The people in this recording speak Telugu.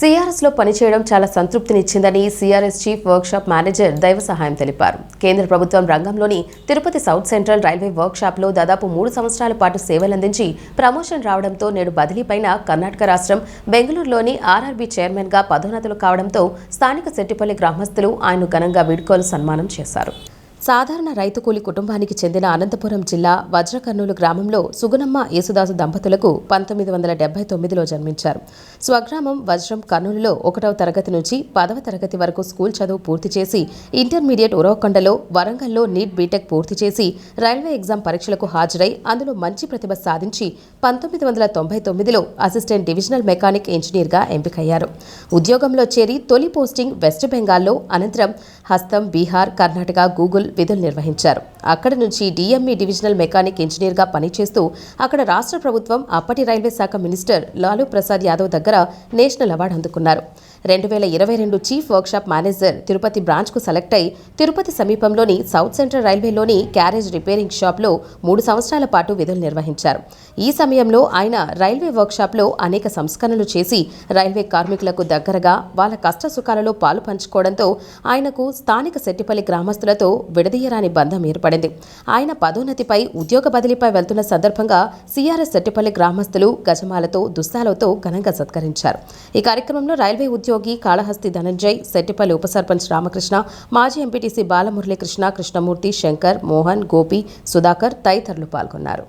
సిఆర్ఎస్లో పనిచేయడం చాలా సంతృప్తినిచ్చిందని CRS chief workshop manager Daiva Sahayam తెలిపారు. కేంద్ర ప్రభుత్వం రంగంలోని తిరుపతి సౌత్ సెంట్రల్ రైల్వే వర్క్షాప్లో దాదాపు మూడు సంవత్సరాల పాటు సేవలందించి ప్రమోషన్ రావడంతో నేడు బదిలీపైన కర్ణాటక రాష్ట్రం బెంగళూరులోని ఆర్ఆర్బీ చైర్మన్గా పదోన్నతులు కావడంతో స్థానిక సెట్టిపల్లి గ్రామస్తులు ఆయన ఘనంగా వీడ్కోలు సన్మానం చేశారు. సాధారణ రైతు కూలి కుటుంబానికి చెందిన అనంతపురం జిల్లా వజ్రకర్నూలు గ్రామంలో సుగుణమ్మ యేసుదాసు దంపతులకు పంతొమ్మిది వందల డెబ్బై తొమ్మిదిలో జన్మించారు. స్వగ్రామం వజ్రం కర్నూలులో ఒకటవ తరగతి నుంచి పదవ తరగతి వరకు స్కూల్ చదువు పూర్తి చేసి ఇంటర్మీడియట్ ఉరవకొండలో వరంగల్లో నీట్ బీటెక్ పూర్తి చేసి రైల్వే ఎగ్జామ్ పరీక్షలకు హాజరై అందులో మంచి ప్రతిభ సాధించి పంతొమ్మిది వందల తొంభై తొమ్మిదిలో అసిస్టెంట్ డివిజనల్ మెకానిక్ ఇంజనీర్గా ఎంపికయ్యారు. ఉద్యోగంలో చేరి తొలి పోస్టింగ్ వెస్ట్ బెంగాల్లో అనంతరం హస్తం బీహార్ కర్ణాటక గూగుల్ విధులు నిర్వహించారు. అక్కడి నుంచి డిఎంఈ డివిజనల్ మెకానిక్ ఇంజనీర్గా పనిచేస్తూ అక్కడ రాష్ట్ర ప్రభుత్వం అప్పటి రైల్వే శాఖ మినిస్టర్ లాలూ ప్రసాద్ యాదవ్ దగ్గర నేషనల్ అవార్డు అందుకున్నారు. రెండు వేల ఇరవై రెండు చీఫ్ వర్క్షాప్ మేనేజర్ తిరుపతి బ్రాంచ్కు సెలెక్ట్ అయి తిరుపతి సమీపంలోని సౌత్ సెంట్రల్ రైల్వేలోని క్యారేజ్ రిపేరింగ్ షాప్లో మూడు సంవత్సరాల పాటు విధులు నిర్వహించారు. ఈ సమయంలో ఆయన రైల్వే వర్క్షాప్లో అనేక సంస్కరణలు చేసి రైల్వే కార్మికులకు దగ్గరగా వాళ్ళ కష్ట సుఖాలలో పాలు పంచుకోవడంతో ఆయనకు స్థానిక సెట్టిపల్లి గ్రామస్తులతో విడదీయరాని బంధం ఏర్పడింది. ఆయన పదోన్నతిపై ఉద్యోగ బదిలీపై వెళ్తున్న సందర్భంగా సిఆర్ఎస్ సెట్టిపల్లి గ్రామస్తులు గజమాలతో దుస్తాలతో ఘనంగా సత్కరించారు. ఈ కార్యక్రమంలో రైల్వే ఉద్యోగి కాళహస్తి ధనంజయ్ సెట్టిపల్లి ఉప సర్పంచ్ రామకృష్ణ మాజీ ఎంపీటీసీ బాలమురళీకృష్ణ కృష్ణమూర్తి శంకర్ మోహన్ గోపి సుధాకర్ తదితరులు పాల్గొన్నారు.